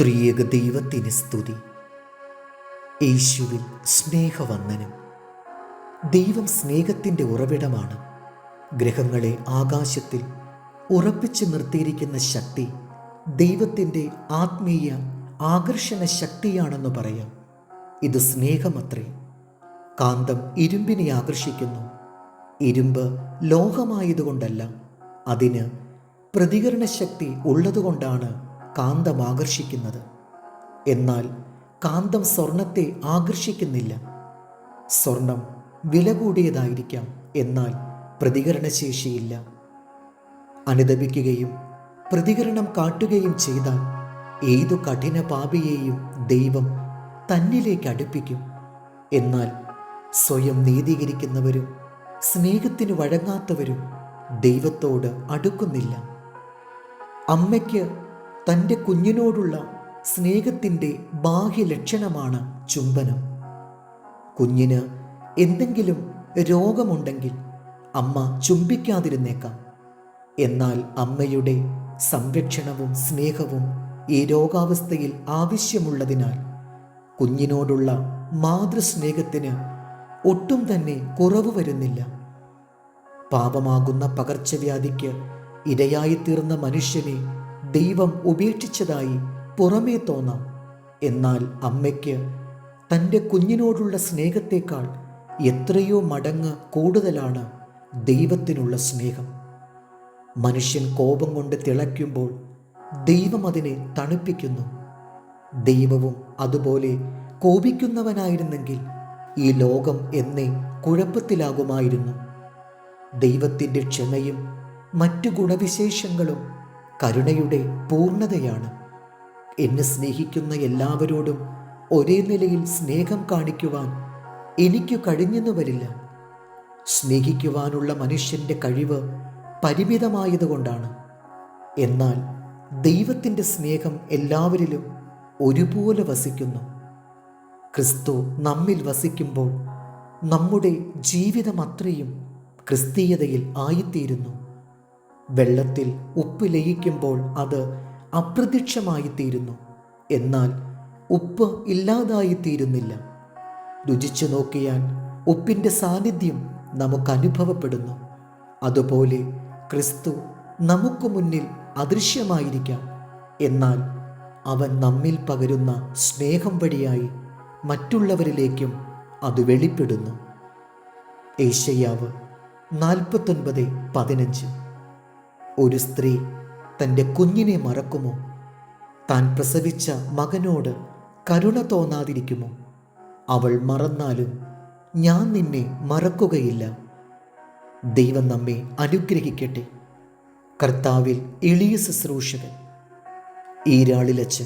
ത്രിയേക ദൈവത്തിന് സ്തുതി. യേശുവിൽ സ്നേഹവന്ദനം. ദൈവം സ്നേഹത്തിന്റെ ഉറവിടമാണ്. ഗ്രഹങ്ങളെ ആകാശത്തിൽ ഉറപ്പിച്ചു നിർത്തിയിരിക്കുന്ന ശക്തി ദൈവത്തിന്റെ ആത്മീയ ആകർഷണ ശക്തിയാണെന്ന് പറയാം. ഇത് സ്നേഹമത്രേ. കാന്തം ഇരുമ്പിനെ ആകർഷിക്കുന്നു. ഇരുമ്പ് ലോഹമായതുകൊണ്ടല്ല അതിന് പ്രതികരണ ശക്തി ഉള്ളതുകൊണ്ടാണ് കാന്തം ആകർഷിക്കുന്നത്. എന്നാൽ കാന്തം സ്വർണത്തെ ആകർഷിക്കുന്നില്ല. സ്വർണം വില കൂടിയതായിരിക്കാം എന്നാൽ പ്രതികരണശേഷിയില്ല. അനുദപിക്കുകയും പ്രതികരണം കാട്ടുകയും ചെയ്താൽ ഏതു കഠിന പാപിയെയും ദൈവം തന്നിലേക്ക് അടുപ്പിക്കും. എന്നാൽ സ്വയം നീതീകരിക്കുന്നവരും സ്നേഹത്തിന് വഴങ്ങാത്തവരും ദൈവത്തോട് അടുക്കുന്നില്ല. അമ്മയ്ക്ക് തന്റെ കുഞ്ഞിനോടുള്ള സ്നേഹത്തിന്റെ ബാഹ്യലക്ഷണമാണ് ചുംബനം. കുഞ്ഞിന് എന്തെങ്കിലും രോഗമുണ്ടെങ്കിൽ അമ്മ ചുംബിക്കാതിരുന്നേക്കാം. എന്നാൽ അമ്മയുടെ സംരക്ഷണവും സ്നേഹവും ഈ രോഗാവസ്ഥയിൽ ആവശ്യമുള്ളതിനാൽ കുഞ്ഞിനോടുള്ള മാതൃസ്നേഹത്തിന് ഒട്ടും തന്നെ കുറവ് വരുന്നില്ല. പാപമാകുന്ന പകർച്ചവ്യാധിക്ക് ഇരയായിത്തീർന്ന മനുഷ്യനെ ദൈവം ഉപേക്ഷിച്ചതായി പുറമേ തോന്നാം. എന്നാൽ അമ്മയ്ക്ക് തന്റെ കുഞ്ഞിനോടുള്ള സ്നേഹത്തേക്കാൾ എത്രയോ മടങ്ങ് കൂടുതലാണ് ദൈവത്തിനുള്ള സ്നേഹം. മനുഷ്യൻ കോപം കൊണ്ട് തിളയ്ക്കുമ്പോൾ ദൈവം അതിനെ തണുപ്പിക്കുന്നു. ദൈവവും അതുപോലെ കോപിക്കുന്നവനായിരുന്നെങ്കിൽ ഈ ലോകം എന്നെ കുഴപ്പത്തിലാകുമായിരുന്നു. ദൈവത്തിന്റെ ക്ഷമയും മറ്റു ഗുണവിശേഷങ്ങളും കരുണയുടെ പൂർണതയാണ് എന്നെ സ്നേഹിക്കുന്ന എല്ലാവരോടും ഒരേ നിലയിൽ സ്നേഹം കാണിക്കുവാൻ എനിക്ക് കഴിഞ്ഞെന്നു വരില്ല. സ്നേഹിക്കുവാനുള്ള മനുഷ്യന്റെ കഴിവ് പരിമിതമായതുകൊണ്ടാണ്. എന്നാൽ ദൈവത്തിന്റെ സ്നേഹം എല്ലാവരിലും ഒരുപോലെ വസിക്കുന്നു. ക്രിസ്തു നമ്മിൽ വസിക്കുമ്പോൾ നമ്മുടെ ജീവിതം അത്രയും ക്രിസ്തീയതയിൽ ആയിത്തീരുന്നു. വെള്ളത്തിൽ ഉപ്പ് ലയിക്കുമ്പോൾ അത് അപ്രത്യക്ഷമായിത്തീരുന്നു. എന്നാൽ ഉപ്പ് ഇല്ലാതായിത്തീരുന്നില്ല. രുചിച്ചു നോക്കിയാൽ ഉപ്പിന്റെ സാന്നിധ്യം നമുക്ക് അനുഭവപ്പെടുന്നു അതുപോലെ ക്രിസ്തു നമുക്ക് മുന്നിൽ അദൃശ്യമായിരിക്കാം. എന്നാൽ അവൻ നമ്മിൽ പകരുന്ന സ്നേഹം വഴിയായി മറ്റുള്ളവരിലേക്കും അത് വെളിപ്പെടുന്നു. ഏഷ്യാവ് നാൽപ്പത്തൊൻപത് പതിനഞ്ച്. ഒരു സ്ത്രീ തന്റെ കുഞ്ഞിനെ മറക്കുമോ? താൻ പ്രസവിച്ച മകനോട് കരുണ തോന്നാതിരിക്കുമോ? അവൾ മറന്നാലും ഞാൻ നിന്നെ മറക്കുകയില്ല. ദൈവം നമ്മെ അനുഗ്രഹിക്കട്ടെ. കർത്താവിൽ എളിയ ശുശ്രൂഷകൻ. ഈരാളിലച്ച്